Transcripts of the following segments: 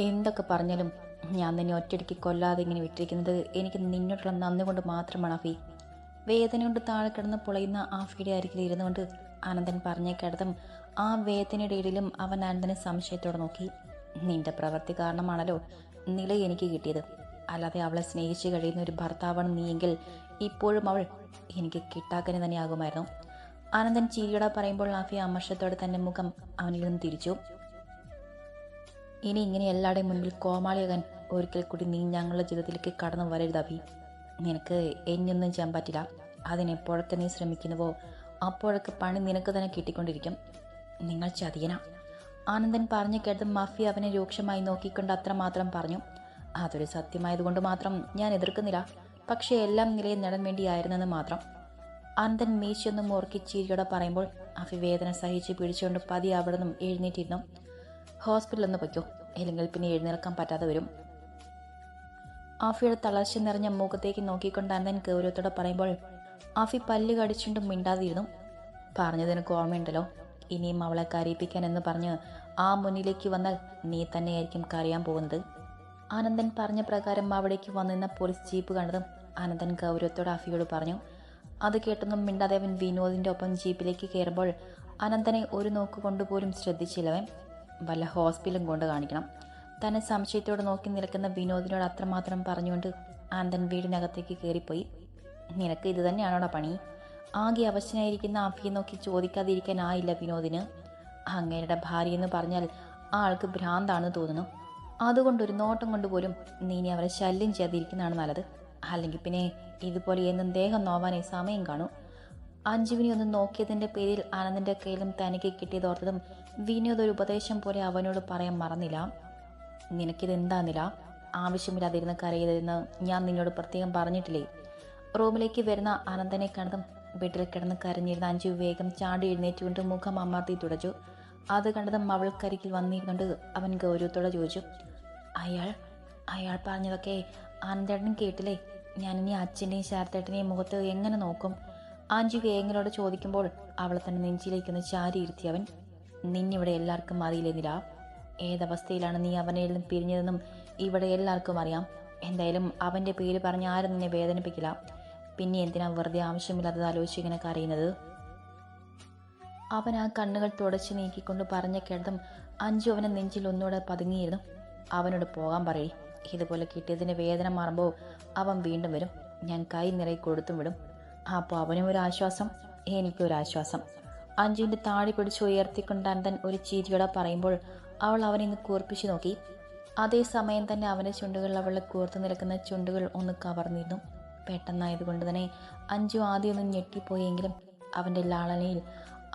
എന്തൊക്കെ പറഞ്ഞാലും ഞാൻ നിന്നെ ഒറ്റയടിക്ക് കൊല്ലാതെ ഇങ്ങനെ വിട്ടിരിക്കുന്നത് എനിക്ക് നിന്നോട്ടുള്ള നന്ദി കൊണ്ട് മാത്രമാണ് അഫി. വേദന കൊണ്ട് താഴെ കിടന്ന് പൊളയുന്ന ആഫിയുടെ അരികിൽ ഇരുന്നുകൊണ്ട് പറഞ്ഞ കിടന്നും ആ വേദനയുടെ ഇടയിലും അവൻ അനന്തനെ സംശയത്തോടെ നോക്കി. നിന്റെ പ്രവൃത്തി കാരണമാണല്ലോ നില എനിക്ക് കിട്ടിയത്. അല്ലാതെ അവളെ സ്നേഹിച്ച് കഴിയുന്ന ഒരു ഭർത്താവാണ് നീയെങ്കിൽ ഇപ്പോഴും അവൾ എനിക്ക് കിട്ടാക്കനെ തന്നെയാകുമായിരുന്നു. ആനന്ദൻ ചിരിയോടെ പറയുമ്പോൾ ആഫി അമർഷത്തോടെ തന്റെ മുഖം അവനിൽ നിന്ന് തിരിച്ചു. ഇനി ഇങ്ങനെ എല്ലാവരുടെയും മുന്നിൽ കോമാളിയാകാൻ ഒരിക്കൽ കൂടി നീ ഞങ്ങളുടെ ജീവിതത്തിലേക്ക് കടന്നു വരരുത് നിനക്ക് എന്നൊന്നും ചെയ്യാൻ പറ്റില്ല. അതിനെപ്പോഴൊക്കെ നീ ശ്രമിക്കുന്നുവോ അപ്പോഴൊക്കെ പണി നിനക്ക് തന്നെ കിട്ടിക്കൊണ്ടിരിക്കും. നിങ്ങൾ ചതിയന. ആനന്ദൻ പറഞ്ഞു കേട്ടത് മാഫി അവനെ രൂക്ഷമായി നോക്കിക്കൊണ്ട് അത്ര മാത്രം പറഞ്ഞു. അതൊരു സത്യമായതുകൊണ്ട് മാത്രം ഞാൻ എതിർക്കുന്നില്ല. പക്ഷേ എല്ലാം നിലയിൽ നടൻ വേണ്ടിയായിരുന്നെന്ന് മാത്രം. ആനന്ദൻ മീശയൊന്നും മുറുക്കി ചിരിയോടെ പറയുമ്പോൾ അഫി വേദന സഹിച്ച് പിടിച്ചുകൊണ്ട് പതി അവിടെ നിന്നും എഴുന്നേറ്റിരുന്നു. ഹോസ്പിറ്റലിൽ ഒന്ന് പൊയ്ക്കോ. ഇല്ലെങ്കിൽ പിന്നെ എഴുന്നേൽക്കാൻ പറ്റാതെ വരും. ആഫിയുടെ തളർച്ച നിറഞ്ഞ മുഖത്തേക്ക് നോക്കിക്കൊണ്ട് അന്തൻ ഗൗരവത്തോടെ പറയുമ്പോൾ ആഫി പല്ല് കടിച്ചുകൊണ്ട് മിണ്ടാതിരുന്നു. പറഞ്ഞത് എനിക്ക് ഓർമ്മയുണ്ടല്ലോ ഇനിയും അവളെ കരയിപ്പിക്കാൻ എന്ന് പറഞ്ഞ് ആ മുന്നിലേക്ക് വന്നാൽ നീ തന്നെയായിരിക്കും കരയാൻ പോകുന്നത്. ആനന്ദൻ പറഞ്ഞ പ്രകാരം അവിടേക്ക് വന്നിരുന്ന പോലീസ് ജീപ്പ് കണ്ടതും ആനന്ദൻ ഗൗരവത്തോട് ആഫിയോട് പറഞ്ഞു അത് കേട്ടൊന്നും അവൻ വിനോദിന്റെ ഒപ്പം ജീപ്പിലേക്ക് കയറുമ്പോൾ അനന്തനെ ഒരു നോക്ക് കൊണ്ടുപോലും ശ്രദ്ധിച്ചില്ലവൻ. വല്ല ഹോസ്പിറ്റലും കൊണ്ട് കാണിക്കണം. തന്നെ സംശയത്തോടെ നോക്കി നിൽക്കുന്ന വിനോദിനോട് അത്രമാത്രം പറഞ്ഞുകൊണ്ട് ആന്തൻ വീടിനകത്തേക്ക് കയറിപ്പോയി നിനക്ക് ഇത് തന്നെയാണോടാ പണി? ആകെ അവശനായിരിക്കുന്ന ആഫിയെ നോക്കി ചോദിക്കാതിരിക്കാനായില്ല വിനോദിന്. അങ്ങേരുടെ ഭാര്യ എന്ന് പറഞ്ഞാൽ ആ ആൾക്ക് ഭ്രാന്താണെന്ന് തോന്നുന്നു. അതുകൊണ്ട് ഒരു നോട്ടം കൊണ്ട് പോലും നീ ഇനി അവരെ ശല്യം ചെയ്യാതിരിക്കുന്നതാണ് നല്ലത്. അല്ലെങ്കിൽ പിന്നെ ഇതുപോലെ എന്നും ദേഹം നോവാനേ സമയം കാണും. അഞ്ജുവിനെ ഒന്ന് നോക്കിയതിന്റെ പേരിൽ ആനന്ദിന്റെ കയ്യിലും തനിക്ക് കിട്ടിയതോർത്തതും വിനോദ് ഒരു ഉപദേശം പോലെ അവനോട് പറയാൻ മറന്നില്ല. നിനക്കിത് നില ആവശ്യമില്ലാതിരുന്ന് കരയതെന്ന് ഞാൻ നിന്നോട് പ്രത്യേകം പറഞ്ഞിട്ടില്ലേ? റൂമിലേക്ക് വരുന്ന ആനന്ദനെ കണ്ടതും വീട്ടിൽ കിടന്ന് കരഞ്ഞിരുന്ന അഞ്ജു വേഗം ചാടി എഴുന്നേറ്റുകൊണ്ട് മുഖം അമർത്തി തുടച്ചു. അത് കണ്ടതും അവൾക്കരികിൽ വന്നിരുന്നുകൊണ്ട് അവൻ ഗൗരവത്തോടെ ചോദിച്ചു അയാൾ അയാൾ പറഞ്ഞതൊക്കെ ആനന്ദേട്ടനും കേട്ടില്ലേ? ഞാനിനി അച്ഛന്റെയും ശാരത്തേട്ടനെയും മുഖത്ത് എങ്ങനെ നോക്കും? ആഞ്ചു വേങ്ങലോട് ചോദിക്കുമ്പോൾ അവളെ തന്നെ നെഞ്ചിലേക്കൊന്ന് ചാരി ഇരുത്തിയവൻ നിന്നിവിടെ എല്ലാവർക്കും അറിയില്ലെന്നില്ല ഏതവസ്ഥയിലാണ് നീ അവനെ പിരിഞ്ഞതെന്നും ഇവിടെ എല്ലാവർക്കും അറിയാം. എന്തായാലും അവന്റെ പേര് പറഞ്ഞ് ആരും നിന്നെ വേദനിപ്പിക്കില്ല. പിന്നെ എന്തിനാ വെറുതെ ആവശ്യമില്ലാത്തത് ആലോചിച്ച് ഇങ്ങനെ കരയുന്നത്? അവൻ ആ കണ്ണുകൾ തുടച്ചു നീക്കിക്കൊണ്ട് പറഞ്ഞ കേട്ടതും അഞ്ചു അവനെ നെഞ്ചിൽ ഒന്നുകൂടെ പതുങ്ങിയിരുന്നു. അവനോട് പോകാൻ പറയേ. ഇതുപോലെ കിട്ടിയതിന്റെ വേദന മാറുമ്പോൾ അവൻ വീണ്ടും വരും. ഞാൻ കൈ നിറയെ കൊടുത്തും വിടും. അപ്പോൾ അവനും ഒരു ആശ്വാസം എനിക്കും ഒരു ആശ്വാസം. അഞ്ജുവിന്റെ താടി പിടിച്ച് ഉയർത്തിക്കൊണ്ട് അന്തൻ ഒരു ചിരിയോടെ പറയുമ്പോൾ അവൾ അവനെ ഇന്ന് കൂർപ്പിച്ചു നോക്കി. അതേസമയം തന്നെ അവന്റെ ചുണ്ടുകൾ അവളെ കൂർത്തു നിൽക്കുന്ന ചുണ്ടുകൾ ഒന്ന് കവർന്നിരുന്നു. പെട്ടെന്നായതുകൊണ്ട് തന്നെ അഞ്ജു ആദ്യം ഒന്ന് ഞെട്ടിപ്പോയെങ്കിലും അവന്റെ ലാളനയിൽ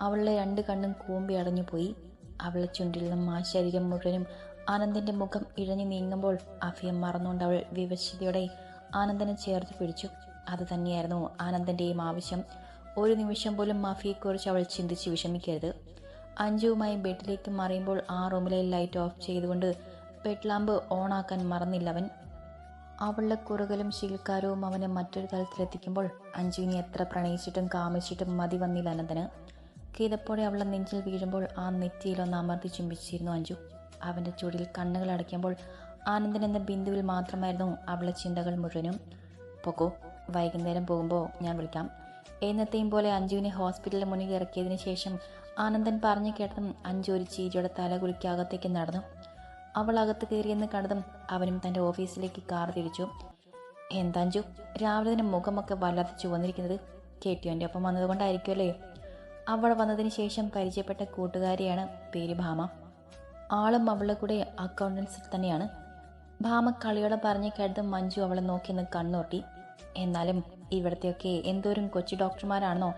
അവളുടെ രണ്ട് കണ്ണും കൂമ്പി അടഞ്ഞു പോയി അവളുടെ ചുണ്ടിൽ നിന്നും ആ ശരീരം മുഴുവനും ആനന്ദിന്റെ മുഖം ഇഴഞ്ഞു നീങ്ങുമ്പോൾ അഫിയം മറന്നുകൊണ്ട് അവൾ വിവശതയോടെ ആനന്ദനെ ചേർത്ത് പിടിച്ചു. അത് തന്നെയായിരുന്നു ആനന്ദന്റെയും ആവശ്യം. ഒരു നിമിഷം പോലും മാഫിയെക്കുറിച്ച് അവൾ ചിന്തിച്ച് വിഷമിക്കരുത്. അഞ്ജുവുമായി ബെഡിലേക്ക് മറിയുമ്പോൾ ആ റൂമിലെ ലൈറ്റ് ഓഫ് ചെയ്തുകൊണ്ട് ബെഡ് ലാമ്പ് ഓണാക്കാൻ മറന്നില്ലവൻ. അവളുടെ കുറുകലും ശീൽക്കാരവും അവനെ മറ്റൊരു തലത്തിലെത്തിക്കുമ്പോൾ അഞ്ജുവിനെ എത്ര പ്രണയിച്ചിട്ടും കാമിച്ചിട്ടും മതി വന്നില്ല അനന്തന്. കീതപ്പോടെ അവളെ നെഞ്ചിൽ വീഴുമ്പോൾ ആ നെറ്റിയിലൊന്ന് അമർത്തി ചുംബിച്ചിരുന്നു അഞ്ജു. അവന്റെ ചുടിൽ കണ്ണുകൾ അടയ്ക്കുമ്പോൾ ആനന്ദൻ എന്ന ബിന്ദുവിൽ മാത്രമായിരുന്നു അവളെ ചിന്തകൾ മുഴുവനും. പൊക്കോ വൈകുന്നേരം പോകുമ്പോൾ ഞാൻ വിളിക്കാം. എന്നത്തെയും പോലെ അഞ്ജുവിനെ ഹോസ്പിറ്റലിൽ മുന്നിൽ ഇറക്കിയതിന് ശേഷം ആനന്ദൻ പറഞ്ഞു കേട്ടതും അഞ്ജു ഒരു ചീരിയുടെ തല അകത്തേക്ക് നടന്നു. അവൾ അകത്ത് കയറിയെന്ന് കണ്ടതും അവനും തന്റെ ഓഫീസിലേക്ക് കാർ തിരിച്ചു. എന്താഞ്ചു രാവിലെ തന്നെ മുഖമൊക്കെ വല്ലാതെ ചുവന്നിരിക്കുന്നത്. കെട്ടിയോന്റെ ഒപ്പം വന്നതുകൊണ്ടായിരിക്കുമല്ലേ അവൾ വന്നതിന് ശേഷം പരിചയപ്പെട്ട കൂട്ടുകാരിയാണ് പേര് ഭാമ. ആളും അവളുടെ കൂടെ അക്കൗണ്ടൻസ് തന്നെയാണ്. ഭാമ കളിയോടെ പറഞ്ഞു കേട്ടതും മഞ്ജു അവളെ നോക്കി നിന്ന് കണ്ണോട്ടി എന്നാലും ഇവിടത്തെയൊക്കെ എന്തോരം കൊച്ചു ഡോക്ടർമാരാണോ?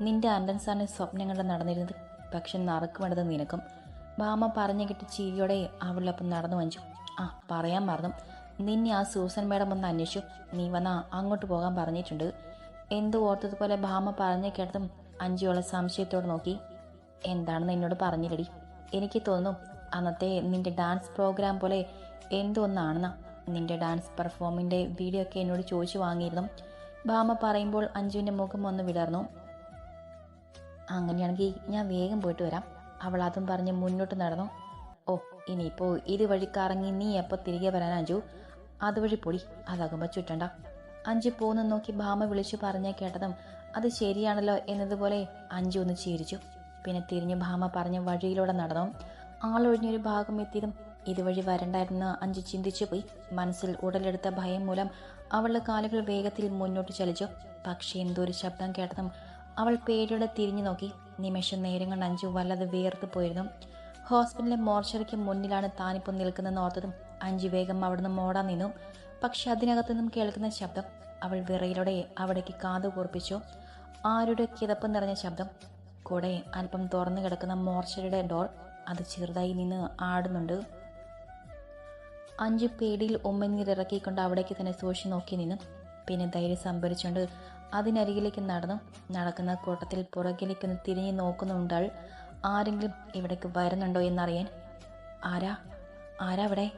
നിന്റെ അണ്ടൻ സാറിന് സ്വപ്നങ്ങൾ നടന്നിരുന്നത്. പക്ഷെ നറുക്ക് വേണ്ടത് നിനക്കും. ബാമ പറഞ്ഞു കിട്ടി ചിരിയോടെ അവളിലൊപ്പം നടന്നു വഞ്ചു. ആ പറയാൻ മറന്നു. നിന്നെ ആ സൂസൻ മേഡം ഒന്ന് അന്വേഷിച്ചു. നീ വന്നാ അങ്ങോട്ട് പോകാൻ പറഞ്ഞിട്ടുണ്ട്. എന്ത് ഓർത്തതുപോലെ ഭാമ പറഞ്ഞു കേട്ടതും അഞ്ചുവളെ സംശയത്തോട് നോക്കി. എന്താണെന്ന് എന്നോട് പറഞ്ഞില്ലടി? എനിക്ക് തോന്നുന്നു അന്നത്തെ നിന്റെ ഡാൻസ് പ്രോഗ്രാം പോലെ എന്തോ ഒന്നാണെന്നാ. നിന്റെ ഡാൻസ് പെർഫോമിന്റെ വീഡിയോ ഒക്കെ എന്നോട് ചോദിച്ചു വാങ്ങിയിരുന്നു. ഭാമ പറയുമ്പോൾ അഞ്ജുവിന്റെ മുഖം ഒന്ന് വിടർന്നു അങ്ങനെയാണെങ്കിൽ ഞാൻ വേഗം പോയിട്ട് വരാം. അവൾ അതും പറഞ്ഞ് മുന്നോട്ട് നടന്നു. ഓ ഇനിയിപ്പോൾ ഇതുവഴി കറങ്ങി നീ എപ്പോൾ തിരികെ വരാൻ അഞ്ജു? അതുവഴി പൊടി അതാകുമ്പോൾ ചുറ്റണ്ട. അഞ്ചു പോന്ന് നോക്കി ഭാമ വിളിച്ചു പറഞ്ഞ കേട്ടതും അത് ശരിയാണല്ലോ എന്നതുപോലെ അഞ്ചു ഒന്ന് ചിരിച്ചു. പിന്നെ തിരിഞ്ഞ് ഭാമ പറഞ്ഞ വഴിയിലൂടെ നടന്നു. ആളൊഴിഞ്ഞൊരു ഭാഗം എത്തിയതും ഇതുവഴി വരണ്ടായിരുന്ന അഞ്ചു ചിന്തിച്ചു പോയി. മനസ്സിൽ ഉടലെടുത്ത ഭയം മൂലം അവളുടെ കാലുകൾ വേഗത്തിൽ മുന്നോട്ട് ചലിച്ചു. പക്ഷേ എന്തോ ഒരു ശബ്ദം കേട്ടതും അവൾ പേടിയോടെ തിരിഞ്ഞു നോക്കി. നിമിഷം നേരം കൊണ്ട് അഞ്ചു വല്ലാതെ വേർത്ത് പോയിരുന്നു. ഹോസ്പിറ്റലിലെ മോർച്ചറിക്ക് മുന്നിലാണ് താനിപ്പോൾ നിൽക്കുന്നതെന്ന് ഓർത്തതും അഞ്ചു വേഗം അവിടുന്ന് മോടാൻ നിന്നു. പക്ഷെ അതിനകത്തു നിന്നും കേൾക്കുന്ന ശബ്ദം അവൾ വിറയിലൂടെ അവിടേക്ക് കാതു കൂർപ്പിച്ചു. ആരുടെ കിതപ്പ് നിറഞ്ഞ ശബ്ദം. കൂടെ അല്പം തുറന്നു കിടക്കുന്ന മോർച്ചറിയുടെ ഡോർ. അത് ചെറുതായി നിന്ന് ആടുന്നുണ്ട്. അഞ്ചു പേടിയിൽ ഉമ്മനീരിറക്കിക്കൊണ്ട് അവിടേക്ക് തന്നെ സൂക്ഷിച്ചു നോക്കി നിന്നു. പിന്നെ ധൈര്യം സംഭരിച്ചുകൊണ്ട് അതിനരികിലേക്ക് നടന്നു. നടക്കുന്ന കൂട്ടത്തിൽ പുറകിലേക്കൊന്ന് തിരിഞ്ഞു നോക്കുന്നുണ്ടാൾ ആരെങ്കിലും ഇവിടേക്ക് വരുന്നുണ്ടോ എന്നറിയാൻ. ആരാ? ആരാ അവിടെ?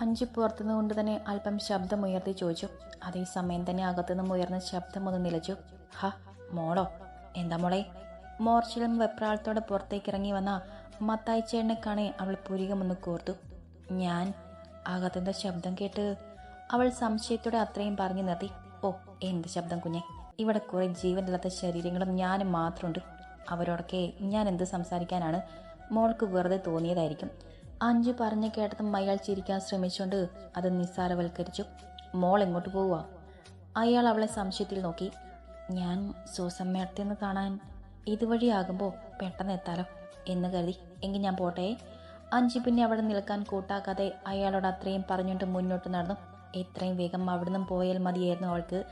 അഞ്ചു പുറത്തുനിന്ന് കൊണ്ട് തന്നെ അല്പം ശബ്ദമുയർത്തി ചോദിച്ചു. അതേസമയം തന്നെ അകത്തുനിന്നും ഉയർന്ന ശബ്ദം ഒന്ന് നിലച്ചു. ഹ മോളോ? എന്താ മോളെ? മോർച്ചിലും വെപ്രാളത്തോടെ പുറത്തേക്ക് ഇറങ്ങി വന്ന മത്തായി ചേട്ടനെ കാണേ അവൾ പുരികമൊന്ന് കോർത്തു. ഞാൻ അകത്തുനിന്ന് ശബ്ദം കേട്ട് അവൾ സംശയത്തോടെ അത്രയും പറഞ്ഞു നിർത്തി. ഓ എന്ത് ശബ്ദം കുഞ്ഞെ? ഇവിടെ കുറെ ജീവനില്ലാത്ത ശരീരങ്ങളും ഞാനും മാത്രമുണ്ട്. അവരോടൊക്കെ ഞാൻ എന്ത് സംസാരിക്കാനാണ് മോൾക്ക് വെറുതെ തോന്നിയതായിരിക്കും. അഞ്ചു പറഞ്ഞു കേട്ടതും അയാൾ ചിരിക്കാൻ ശ്രമിച്ചുകൊണ്ട് അത് നിസ്സാരവൽക്കരിച്ചു. മോൾ എങ്ങോട്ട് പോവുക അയാൾ അവളെ സംശയത്തിൽ നോക്കി. ഞാൻ സൂസമ്മയടുത്തെന്ന് കാണാൻ ഇതുവഴിയാകുമ്പോൾ പെട്ടെന്ന് എത്താലോ? എന്ന് കരുതി. എങ്കിൽ ഞാൻ പോട്ടെ. അഞ്ചു പിന്നെ അവിടെ നിൽക്കാൻ കൂട്ടാക്കാതെ അയാളോട് അത്രയും പറഞ്ഞുകൊണ്ട് മുന്നോട്ട് നടന്നു. എത്രയും വേഗം അവിടെ അവിടുന്ന് പോയാൽ മതിയായിരുന്നു അവൾക്ക്.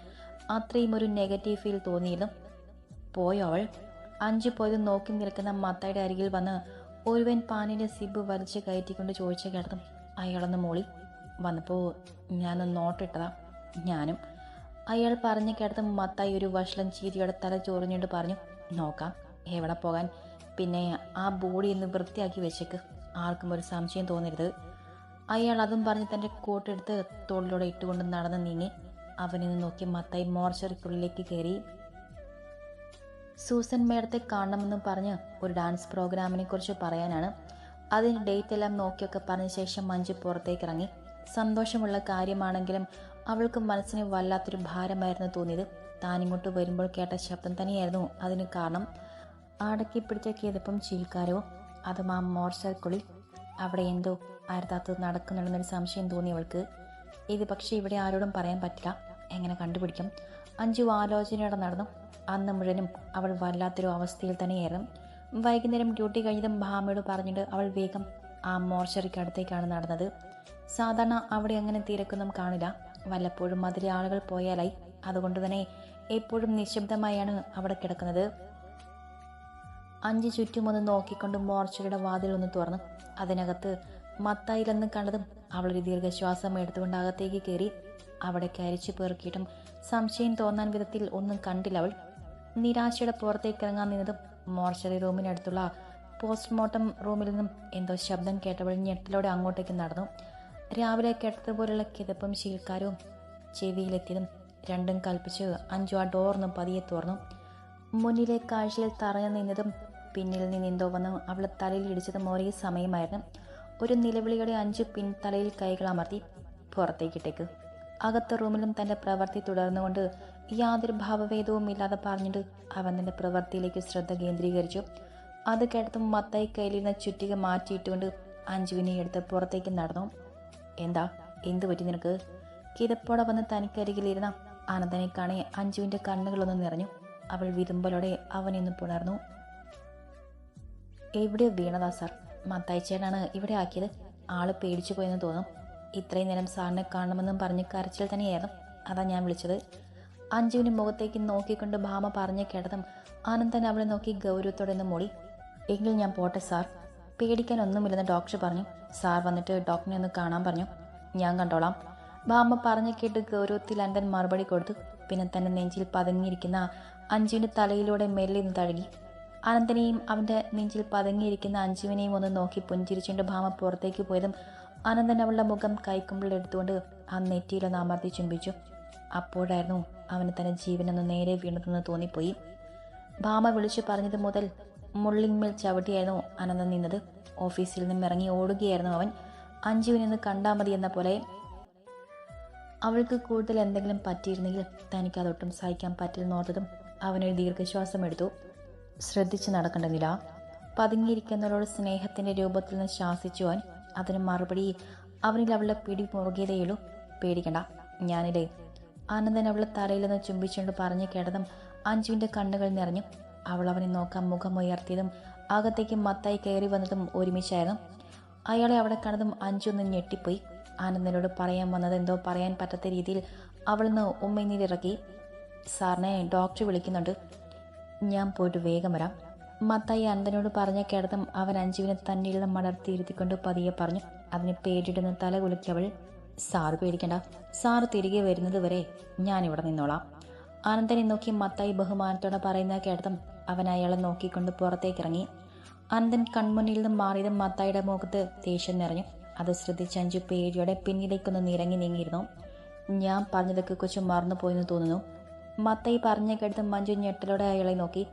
അത്രയും ഒരു നെഗറ്റീവ് ഫീൽ തോന്നിയിരുന്നു. പോയോ അവൾ? അഞ്ചു പോയത് നോക്കി നിൽക്കുന്ന മത്തായുടെ അരികിൽ വന്ന് ഒരുവൻ പാനിന്റെ സിബ് വലിച്ച് കയറ്റിക്കൊണ്ട് ചോദിച്ച കിടന്നു അയാളൊന്ന് മോളി. വന്നപ്പോൾ ഞാനൊന്ന് നോട്ടിട്ടതാ. ഞാനും. അയാൾ പറഞ്ഞു കിടത്ത് മത്തായി ഒരു വഷളം ചീരിയുടെ തല ചോറിഞ്ഞുകൊണ്ട് പറഞ്ഞു നോക്കാം എവിടെ പോകാൻ? പിന്നെ ആ ബോഡി ഒന്ന് വൃത്തിയാക്കി വെച്ചേക്ക്. ആർക്കും ഒരു സംശയം തോന്നരുത്. അയാൾ അതും പറഞ്ഞ് തന്റെ കോട്ടെടുത്ത് തോളിലൂടെ ഇട്ടുകൊണ്ട് നടന്ന് നീങ്ങി. അവനെ നോക്കി മത്തായി മോർച്ചറിക്കുള്ളിലേക്ക് കയറി. സൂസൻ മേഡത്തെ കാണണമെന്ന് പറഞ്ഞ് ഒരു ഡാൻസ് പ്രോഗ്രാമിനെ കുറിച്ച് പറയാനാണ്. അതിന്റെ ഡേറ്റ് എല്ലാം നോക്കിയൊക്കെ പറഞ്ഞ ശേഷം മഞ്ജു പുറത്തേക്ക് ഇറങ്ങി സന്തോഷമുള്ള കാര്യമാണെങ്കിലും അവൾക്ക് മനസ്സിന് വല്ലാത്തൊരു ഭാരമായിരുന്നു തോന്നിയത്. താനിങ്ങോട്ട് വരുമ്പോൾ കേട്ട ശബ്ദം തന്നെയായിരുന്നു അതിന് കാരണം. അടക്കി പിടിച്ച കിതപ്പും ചീൽക്കാരവും അതും ആ മോർച്ചർക്കുള്ളിൽ അവിടെ എന്തോ അരുതാത്തത് നടക്കുന്നുണ്ടെന്നൊരു സംശയം തോന്നി അവൾക്ക്. ഇത് പക്ഷേ ഇവിടെ ആരോടും പറയാൻ പറ്റില്ല. എങ്ങനെ കണ്ടുപിടിക്കും? അഞ്ചു ആലോചനയോടെ നടന്നു. അന്ന് മുഴുവനും അവൾ വല്ലാത്തൊരു അവസ്ഥയിൽ തന്നെയായിരുന്നു. വൈകുന്നേരം ഡ്യൂട്ടി കഴിഞ്ഞതും ഭാമയോട് പറഞ്ഞിട്ട് അവൾ വേഗം ആ മോർച്ചറിക്ക് അടുത്തേക്കാണ് നടന്നത്. സാധാരണ അവിടെ അങ്ങനെ തിരക്കൊന്നും കാണില്ല. വല്ലപ്പോഴും അതിലെ ആളുകൾ പോയാലായി. അതുകൊണ്ട് തന്നെ എപ്പോഴും നിശബ്ദമായാണ് അവിടെ കിടക്കുന്നത്. അഞ്ച് ചുറ്റുമൊന്ന് നോക്കിക്കൊണ്ട് മോർച്ചറിയുടെ വാതിൽ ഒന്ന് തുറന്നു. അതിനകത്ത് മത്തായിലെന്ന് കണ്ടതും അവളൊരു ദീർഘശ്വാസം എടുത്തുകൊണ്ട് അകത്തേക്ക് കയറി അവിടെ കരിച്ചു പെറുക്കിയിട്ടും സംശയം തോന്നാൻ വിധത്തിൽ ഒന്നും കണ്ടില്ല അവൾ. നിരാശയുടെ പുറത്തേക്ക് ഇറങ്ങാൻ നിന്നതും മോർച്ചറി റൂമിനടുത്തുള്ള പോസ്റ്റ്മോർട്ടം റൂമിൽ നിന്നും എന്തോ ശബ്ദം കേട്ടവൾ ഞെട്ടലോടെ അങ്ങോട്ടേക്ക് നടന്നു. രാവിലെ കേട്ടതുപോലുള്ള കിതപ്പും ശീൽക്കാരവും ചെവിയിലെത്തിയതും രണ്ടും കൽപ്പിച്ച് അഞ്ചു ആ ഡോറിനും പതിയെ തുറന്നു. മുന്നിലെ കാഴ്ചയിൽ തറഞ്ഞു നിന്നതും പിന്നിൽ നിന്നെന്തോ വന്ന് അവളെ തലയിൽ ഇടിച്ചതും മോറിയ സമയമായിരുന്നു. ഒരു നിലവിളിയുടെ അഞ്ച് പിൻതലയിൽ കൈകൾ അമർത്തി പുറത്തേക്കിട്ടേക്ക്. അകത്ത റൂമിലും തന്റെ പ്രവൃത്തി തുടർന്നുകൊണ്ട് യാതൊരു ഭാവഭേദവും ഇല്ലാതെ പറഞ്ഞിട്ട് അവൻ തന്റെ പ്രവൃത്തിയിലേക്ക് ശ്രദ്ധ കേന്ദ്രീകരിച്ചു. അത് കേട്ടതും മത്തായി കയ്യിലിരുന്ന ചുറ്റിക മാറ്റിയിട്ടുകൊണ്ട് അഞ്ജുവിനെ എടുത്ത് പുറത്തേക്ക് നടന്നു. എന്താ? എന്തു പറ്റി നിനക്ക്? കിതപ്പോടെ വന്ന് തനിക്കരികിലിരുന്ന അനന്തനെ കാണേ അഞ്ജുവിന്റെ കണ്ണുകളൊന്ന് നിറഞ്ഞു. അവൾ വിതുമ്പലോടെ അവനെന്ന് പുണർന്നു. എവിടെ വീണതാ സാർ. മത്തായിച്ചേടാണ് ഇവിടെ ആക്കിയത്. ആൾ പേടിച്ചു പോയെന്ന് തോന്നും. ഇത്രയും നേരം സാറിനെ കാണണമെന്നും പറഞ്ഞ് കരച്ചിൽ തന്നെയായിരുന്നു. അതാ ഞാൻ വിളിച്ചത്. അഞ്ജുവിന് മുഖത്തേക്ക് നോക്കിക്കൊണ്ട് ഭാമ പറഞ്ഞു കേട്ടതും ആനന്ദൻ അവളെ നോക്കി ഗൗരവത്തോടെ നിന്ന് മൂടി. എങ്കിൽ ഞാൻ പോട്ടെ സാർ. പേടിക്കാൻ ഒന്നുമില്ലെന്ന് ഡോക്ടർ പറഞ്ഞു. സാർ വന്നിട്ട് ഡോക്ടറിനെ ഒന്ന് കാണാൻ പറഞ്ഞു. ഞാൻ കണ്ടോളാം. ഭാമ പറഞ്ഞു കേട്ട് ഗൗരവത്തിൽ അനന്തൻ മറുപടി കൊടുത്തു. പിന്നെ തന്റെ നെഞ്ചിൽ പതുങ്ങിയിരിക്കുന്ന അഞ്ജുവിന്റെ തലയിലൂടെ മെല്ലെ നിന്ന് തഴുകി. അനന്തനെയും അവന്റെ നെഞ്ചിൽ പതുങ്ങിയിരിക്കുന്ന അഞ്ജുവിനെയും ഒന്ന് നോക്കി പുഞ്ചിരിച്ചുകൊണ്ട് ഭാമ പുറത്തേക്ക് പോയതും അനന്തൻ അവളുടെ മുഖം കൈക്കുമ്പിളെടുത്തുകൊണ്ട് ആ നെറ്റിയിലൊന്ന് അമർത്തി ചുംബിച്ചു. അപ്പോഴായിരുന്നു അവന് തന്റെ ജീവനൊന്ന് നേരെ വീണതെന്ന് തോന്നിപ്പോയി. ഭാമ വിളിച്ചു പറഞ്ഞത് മുതൽ മുള്ളിന്മേൽ ചവിട്ടിയായിരുന്നു അനന്തൻ നിന്നത്. ഓഫീസിൽ നിന്നും ഇറങ്ങി ഓടുകയായിരുന്നു അവൻ. അഞ്ജുവിനെന്ന് കണ്ടാൽ മതി എന്ന പോലെ അവൾക്ക് കൂടുതൽ എന്തെങ്കിലും പറ്റിയിരുന്നെങ്കിൽ തനിക്കതൊട്ടും സഹിക്കാൻ പറ്റില്ലെന്നോർത്തതും അവനൊരു ദീർഘശ്വാസം എടുത്തു. ശ്രദ്ധിച്ച് നടക്കേണ്ടതില്ല. പതുങ്ങിയിരിക്കുന്നവരോട് സ്നേഹത്തിന്റെ രൂപത്തിൽ നിന്ന് ശാസിച്ചുവാൻ അതിന് മറുപടി അവനിൽ അവളുടെ പിടി മുറുകിയതേയുള്ളൂ. പേടിക്കണ്ട ഞാനില്ലേ ആനന്ദൻ അവളെ തലയിൽ നിന്ന് ചുംബിച്ചുകൊണ്ട് പറഞ്ഞു കേട്ടതും അഞ്ജുവിന്റെ കണ്ണുകൾ നിറഞ്ഞു. അവൾ അവനെ നോക്കാൻ മുഖം ഉയർത്തിയതും അകത്തേക്ക് മത്തായി കയറി വന്നതും ഒരുമിച്ചായിരുന്നു. അയാളെ അവിടെ കണ്ടതും അഞ്ചു ഒന്ന് ഞെട്ടിപ്പോയി. ആനന്ദനോട് പറയാൻ വന്നത് എന്തോ പറയാൻ പറ്റാത്ത രീതിയിൽ അവളിന്ന് ഉമ്മനീരിറക്കി സാറിനെ ഡോക്ടർ വിളിക്കുന്നുണ്ട്. ഞാൻ പോയിട്ട് വേഗം വരാം. മത്തായി അനന്തനോട് പറഞ്ഞ കേട്ടതും അവൻ അഞ്ജുവിനെ തന്നെയുള്ള നിന്ന് മലർത്തിയിരുത്തിക്കൊണ്ട് പതിയെ പറഞ്ഞു അതിന് പേടിയിടുന്ന തല കുലുക്കി അവൾ സാറ് പേടിക്കണ്ട. സാറ് തിരികെ വരുന്നത് വരെ ഞാനിവിടെ നിന്നോളാം. അനന്തനെ നോക്കി മത്തായി ബഹുമാനത്തോടെ പറയുന്ന കേട്ടതും അവൻ അയാളെ നോക്കിക്കൊണ്ട് പുറത്തേക്ക് ഇറങ്ങി അനന്തൻ കൺമുന്നിൽ നിന്നും മാറിയതും മത്തായിയുടെ മുഖത്ത് ദേഷ്യം നിറഞ്ഞു. അത് ശ്രദ്ധിച്ച് അഞ്ചു പേടിയോടെ പിന്നിലേക്കൊന്ന് നിരങ്ങി നീങ്ങിയിരുന്നു. ഞാൻ പറഞ്ഞതൊക്കെ കൊച്ചു മറന്നുപോയെന്ന് തോന്നുന്നു. മത്തായി പറഞ്ഞ കേട്ടത് മഞ്ജു ഞെട്ടലോടെ അയാളെ നോക്കി.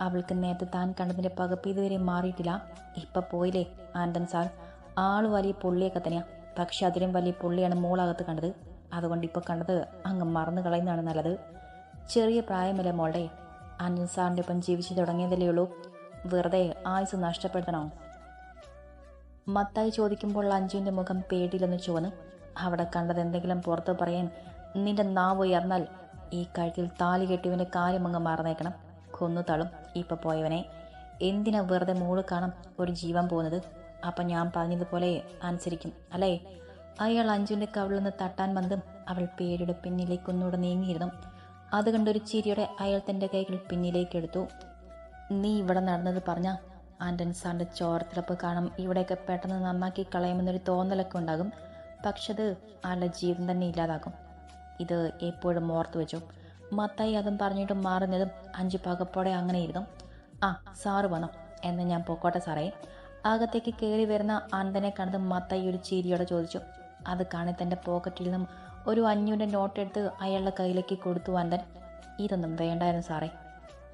അവൾക്ക് നേരത്തെ താൻ കണ്ടതിന്റെ പകപ്പ് ഇതുവരെ മാറിയിട്ടില്ല. ഇപ്പൊ പോയില്ലേ ആനന്ദൻ സാർ? ആൾ വലിയ പുള്ളിയൊക്കെ തന്നെയാ. പക്ഷെ അതിലും വലിയ പുള്ളിയാണ് മോളകത്ത് കണ്ടത്. അതുകൊണ്ട് ഇപ്പൊ കണ്ടത് അങ്ങ് മറന്നു കളയുന്നതാണ് നല്ലത്. ചെറിയ പ്രായമല്ലേ മോളുടെ? ആനന്ദൻ സാറിന്റെ ഒപ്പം ജീവിച്ചു തുടങ്ങിയതല്ലേ ഉള്ളൂ. വെറുതെ ആയുസ് നഷ്ടപ്പെടുത്തണോ? മത്തായി ചോദിക്കുമ്പോൾ അഞ്ജുവിന്റെ മുഖം പേടിയിലൊന്ന് ചുവന്ന്. അവിടെ കണ്ടത് എന്തെങ്കിലും പുറത്ത് പറയാൻ നിന്റെ നാവ് ഉയർന്നാൽ ഈ കഴുത്തിൽ താലി കെട്ടിയവന്റെ കാര്യം അങ്ങ് മറന്നേക്കണം. കൊന്നു തളും ഇപ്പം പോയവനെ. എന്തിനാ വെറുതെ മൂട് കാണാം ഒരു ജീവൻ പോകുന്നത്? അപ്പം ഞാൻ പറഞ്ഞതുപോലെ അനുസരിക്കും അല്ലേ? അയാൾ അഞ്ജുവിന്റെ കവിളിൽ നിന്ന് തട്ടാൻ വന്നതും അവൾ പേടിയുടെ പിന്നിലേക്ക് ഒന്നുകൂടെ നീങ്ങിയിരുന്നു. അത് കണ്ടൊരു ചിരിയോടെ അയാൾ തന്റെ കൈകൾ പിന്നിലേക്ക് എടുത്തു. നീ ഇവിടെ നടന്നത് പറഞ്ഞ? ആന്റൻ സാറിന്റെ ചോരത്തിളപ്പ് കാണും. ഇവിടെയൊക്കെ പെട്ടെന്ന് നന്നാക്കി കളയുമെന്നൊരു തോന്നലൊക്കെ ഉണ്ടാകും. പക്ഷെ അത് ആളുടെ ജീവൻ തന്നെ ഇല്ലാതാക്കും. ഇത് എപ്പോഴും ഓർത്തു വെച്ചു. മത്തായി അതും പറഞ്ഞിട്ട് മാറുന്നതും അഞ്ച് പകപ്പോടെ അങ്ങനെ ഇരുന്നു ആ സാറ് വന്നോ എന്ന് ഞാൻ പൊക്കോട്ടെ സാറേ. അകത്തേക്ക് കയറി വരുന്ന അന്തനെ കണ്ടത് മത്തായി ഒരു ചിരിയോടെ ചോദിച്ചു. അത് കാണി തന്റെ പോക്കറ്റിൽ നിന്നും ഒരു അഞ്ഞൂറിന്റെ നോട്ട് എടുത്ത് അയാളുടെ കയ്യിലേക്ക് കൊടുത്തു അന്തൻ ഇതൊന്നും വേണ്ടായിരുന്നു സാറേ.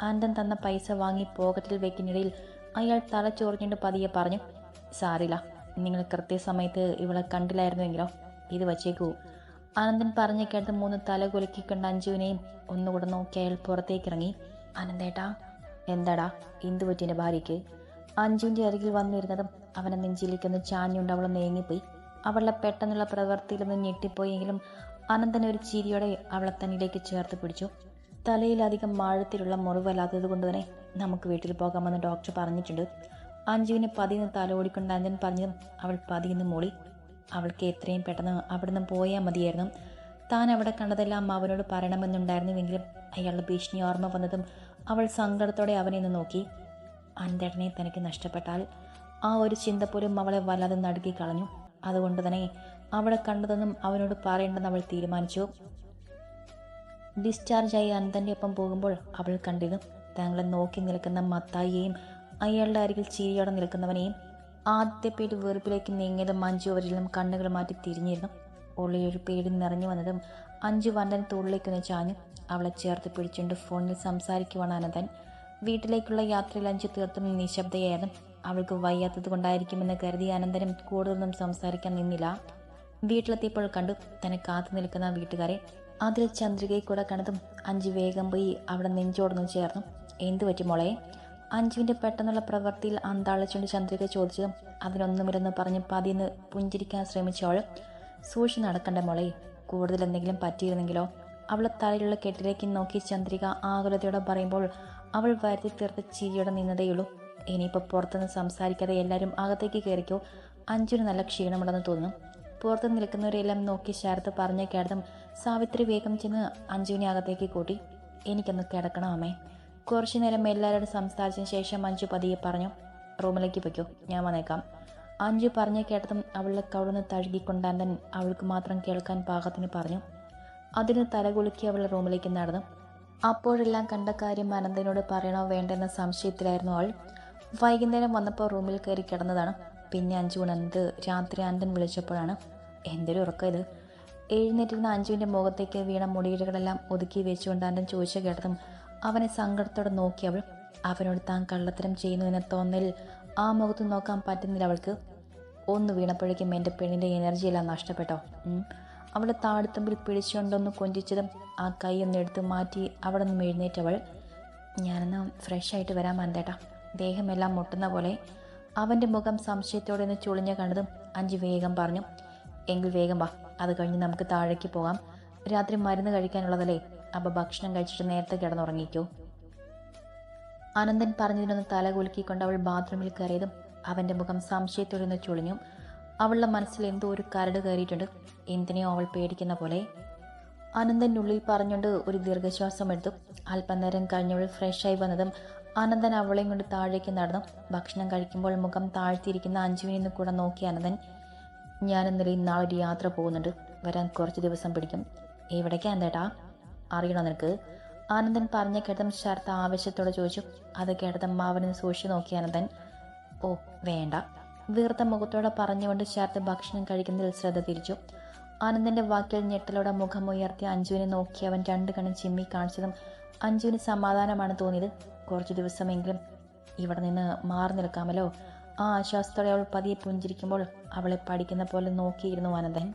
അന്തൻ തന്ന പൈസ വാങ്ങി പോക്കറ്റിൽ വെക്കുന്നിടയിൽ അയാൾ തല ചോറിഞ്ഞിട്ട് പതിയെ പറഞ്ഞു സാറില്ല നിങ്ങൾ കൃത്യസമയത്ത് ഇവളെ കണ്ടില്ലായിരുന്നുവെങ്കിലോ ഇത് വച്ചേക്കൂ. ആനന്ദൻ പറഞ്ഞു കേട്ട് മൂന്ന് തല കുലുക്കി കണ്ട അഞ്ജുവിനെയും ഒന്നുകൂടെ നോക്കി അയാൾ പുറത്തേക്കിറങ്ങി. ആനന്ദേട്ടാ എന്താടാ? എന്തു പറ്റി എന്റെ ഭാര്യയ്ക്ക്? അഞ്ജുവിന്റെ അരികിൽ വന്നിരുന്നതും അവനെ നെഞ്ചിലേക്കൊന്ന് ചാഞ്ഞുകൊണ്ട് അവൾ നീങ്ങിപ്പോയി. അവളുടെ പെട്ടെന്നുള്ള പ്രവൃത്തിയിൽ നിന്ന് ഞെട്ടിപ്പോയെങ്കിലും അനന്തൻ ഒരു ചിരിയോടെ അവളെ തന്നിലേക്ക് ചേർത്ത് പിടിച്ചു. തലയിലധികം മാഴത്തിലുള്ള മുറിവല്ലാത്തത് കൊണ്ട് തന്നെ നമുക്ക് വീട്ടിൽ പോകാമെന്ന് ഡോക്ടർ പറഞ്ഞിട്ടുണ്ട്. അഞ്ജുവിനെ പതിന്ന് തല ഓടിക്കൊണ്ട് അഞ്ജൻ പറഞ്ഞതും അവൾ പതിന്ന് മൂളി. അവൾക്ക് എത്രയും പെട്ടെന്ന് അവിടുന്ന് പോയാൽ മതിയായിരുന്നു. താൻ അവിടെ കണ്ടതെല്ലാം അവനോട് പറയണമെന്നുണ്ടായിരുന്നുവെങ്കിലും അയാളുടെ ഭീഷണി ഓർമ്മ വന്നതും അവൾ സങ്കടത്തോടെ അവനെ ഒന്ന് നോക്കി. അന്തടനെ തനിക്ക് നഷ്ടപ്പെട്ടാൽ ആ ഒരു ചിന്ത പോലും അവളെ വല്ലാതെ നടുക്കി കളഞ്ഞു. അതുകൊണ്ട് തന്നെ അവളെ കണ്ടതൊന്നും അവനോട് പറയേണ്ടെന്ന് അവൾ തീരുമാനിച്ചു. ഡിസ്ചാർജായി അന്തന്റെ ഒപ്പം പോകുമ്പോൾ അവൾ കണ്ടിരുന്നു. തങ്ങളെ നോക്കി നിൽക്കുന്ന മത്തായിയെയും അയാളുടെ അരികിൽ ചീരിയോടെ നിൽക്കുന്നവനെയും ആദ്യത്തെ പേടി വെറുപ്പിലേക്ക് നീങ്ങിയതും മഞ്ജു അവരിൽ കണ്ണുകൾ മാറ്റി തിരിഞ്ഞിരുന്നു. ഉള്ളിലൊരു പേടി നിറഞ്ഞു വന്നതും അഞ്ചു വണ്ടൻ തോളിലേക്കൊന്ന് ചാഞ്ഞു അവളെ ചേർത്ത് പിടിച്ചുകൊണ്ട് ഫോണിൽ സംസാരിക്കുവാണ് അനന്തൻ. വീട്ടിലേക്കുള്ള യാത്രയിൽ അഞ്ചു തീർത്തും നിശബ്ദയായിരുന്നു. അവൾക്ക് വയ്യാത്തത് കൊണ്ടായിരിക്കുമെന്ന് കരുതി അനന്തരം കൂടുതലൊന്നും സംസാരിക്കാൻ നിന്നില്ല. വീട്ടിലെത്തിയപ്പോൾ കണ്ടു തന്നെ കാത്തു നിൽക്കുന്ന വീട്ടുകാരെ. അതിൽ ചന്ദ്രികയെ കൂടെ കണ്ടതും അഞ്ചു വേഗം പോയി അവിടെ നെഞ്ചോടൊന്നും ചേർന്നു. എന്തു പറ്റി മോളെ? അഞ്ജുവിന്റെ പെട്ടെന്നുള്ള പ്രവൃത്തിയിൽ അന്താളിച്ചുകൊണ്ട് ചന്ദ്രിക ചോദിച്ചതും അതിനൊന്നുമില്ലെന്ന് പറഞ്ഞ് പതിന്ന് പുഞ്ചിരിക്കാൻ ശ്രമിച്ചവൾ സൂക്ഷിച്ച് നടക്കണ്ട മോളെ കൂടുതൽ എന്തെങ്കിലും പറ്റിയിരുന്നെങ്കിലോ? അവളെ തലയിലുള്ള കെട്ടിലേക്ക് നോക്കി ചന്ദ്രിക ആകുലതയോടെ പറയുമ്പോൾ അവൾ വരുത്തി തീർത്ത ചിരിയോടെ നിന്നതേയുള്ളൂ. ഇനിയിപ്പോൾ പുറത്തുനിന്ന് സംസാരിക്കാതെ എല്ലാവരും അകത്തേക്ക് കയറിക്കോ. അഞ്ചിന് നല്ല ക്ഷീണമുണ്ടെന്ന് തോന്നുന്നു. പുറത്ത് നിൽക്കുന്നവരെല്ലാം നോക്കി ശരത്ത് പറഞ്ഞു കേട്ടതും സാവിത്രി വേഗം ചെന്ന് അഞ്ജുവിനെ അകത്തേക്ക് കൂട്ടി എനിക്കൊന്ന് കിടക്കണം അമ്മേ. കുറച്ചു നേരം എല്ലാവരോടും സംസാരിച്ചതിന് ശേഷം അഞ്ചു പതിയെ പറഞ്ഞു റൂമിലേക്ക് വയ്ക്കൂ ഞാൻ വന്നേക്കാം. അഞ്ചു പറഞ്ഞു കേട്ടതും അവളുടെ കവിടുന്ന് തഴുകിക്കൊണ്ടാന്തൻ അവൾക്ക് മാത്രം കേൾക്കാൻ പാകത്തിന് പറഞ്ഞു. അതിന് തലകുലുക്കി അവൾ റൂമിലേക്ക് നടന്നു. അപ്പോഴെല്ലാം കണ്ട കാര്യം അനന്തനോട് പറയണോ വേണ്ടെന്ന സംശയത്തിലായിരുന്നു അവൾ. വൈകുന്നേരം വന്നപ്പോൾ റൂമിൽ കയറി കിടന്നതാണ്. പിന്നെ അഞ്ചു ഉണർന്നത് രാത്രി അനന്തൻ വിളിച്ചപ്പോഴാണ്. എന്തൊരു ഉറക്കം ഇത്. എഴുന്നേറ്റിരുന്ന അഞ്ജുവിന്റെ മുഖത്തേക്ക് വീണ മുടിയിടകളെല്ലാം ഒതുക്കി വെച്ചുകൊണ്ട് അനന്തൻ ചോദിച്ചു കേട്ടതും അവനെ സങ്കടത്തോടെ നോക്കി അവൾ അവനോട് താൻ കള്ളത്തരം ചെയ്യുന്നു എന്ന തോന്നലിൽ ആ മുഖത്ത് നോക്കാൻ പറ്റുന്നില്ല അവൾക്ക്. ഒന്ന് വീണപ്പോഴേക്കും എന്റെ പെണ്ണിന്റെ എനർജിയെല്ലാം നഷ്ടപ്പെട്ടോ. അവളെ താടിത്തമ്പിൽ പിടിച്ചുകൊണ്ടൊന്ന് കൊഞ്ചിച്ചതും ആ കൈ ഒന്ന് എടുത്ത് മാറ്റി അവിടെ നിന്ന് എഴുന്നേറ്റവൾ ഞാനൊന്ന് ഫ്രഷ് ആയിട്ട് വരാൻ വന്നേട്ടാ. ദേഹമെല്ലാം മുട്ടുന്ന പോലെ. അവന്റെ മുഖം സംശയത്തോടെ ഒന്ന് ചുളിഞ്ഞ കണ്ടതും അഞ്ച് വേഗം പറഞ്ഞു എങ്കിൽ വേഗം വാ. അത് കഴിഞ്ഞ് നമുക്ക് താഴേക്ക് പോകാം. രാത്രി മരുന്ന് കഴിക്കാനുള്ളതല്ലേ? അപ്പോൾ ഭക്ഷണം കഴിച്ചിട്ട് നേരത്തെ കിടന്നുറങ്ങിക്കോ. അനന്തൻ പറഞ്ഞതിനൊന്ന് തല കുലുക്കിക്കൊണ്ട് അവൾ ബാത്റൂമിൽ കയറിയതും അവന്റെ മുഖം സംശയത്തോടെ ഒന്ന് ചുളിഞ്ഞു അവളുടെ മനസ്സിൽ എന്തോ ഒരു കരട് കയറിയിട്ടുണ്ട്. എന്തിനെയോ അവൾ പേടിക്കുന്ന പോലെ. അനന്തന്റെ ഉള്ളിൽ പറഞ്ഞുകൊണ്ട് ഒരു ദീർഘശ്വാസം എടുത്തു. അല്പനേരം കഴിഞ്ഞവൾ ഫ്രഷായി വന്നതും അനന്തൻ അവളെയും കൊണ്ട് താഴേക്ക് നടന്നു. ഭക്ഷണം കഴിക്കുമ്പോൾ മുഖം താഴ്ത്തിയിരിക്കുന്ന അഞ്ജുവിനെ നിന്ന് കൂടെ നോക്കി അനന്തൻ ഞാൻ ഇന്നലെ ഒരു യാത്ര പോകുന്നുണ്ട്. വരാൻ കുറച്ച് ദിവസം പിടിക്കും. എവിടേക്കാണ് എന്തേട്ടാ അറിയണോ നിനക്ക്? ആനന്ദൻ പറഞ്ഞ കേട്ടതും ശരത്ത് ആവശ്യത്തോടെ ചോദിച്ചു. അത് കേട്ടതും മാവനെ സൂക്ഷിച്ചു നോക്കി ആനന്ദൻ. ഓ വേണ്ട. വീർത്ത മുഖത്തോടെ പറഞ്ഞുകൊണ്ട് ശരത്ത് ഭക്ഷണം കഴിക്കുന്നതിൽ ശ്രദ്ധ തിരിച്ചു. ആനന്ദന്റെ വാക്കിൽ ഞെട്ടലോടെ മുഖം ഉയർത്തി അഞ്ജുവിനെ നോക്കി അവൻ രണ്ട് കണ്ണും ചിമ്മി കാണിച്ചതും അഞ്ജുവിന് സമാധാനമാണ് തോന്നിയത്. കുറച്ചു ദിവസമെങ്കിലും ഇവിടെ നിന്ന് മാറി നിൽക്കാമല്ലോ. ആ ആശ്വാസത്തോടെ അവൾ പതിയെ പുഞ്ചിരിക്കുമ്പോൾ അവളെ പഠിക്കുന്ന പോലെ നോക്കിയിരുന്നു ആനന്ദൻ.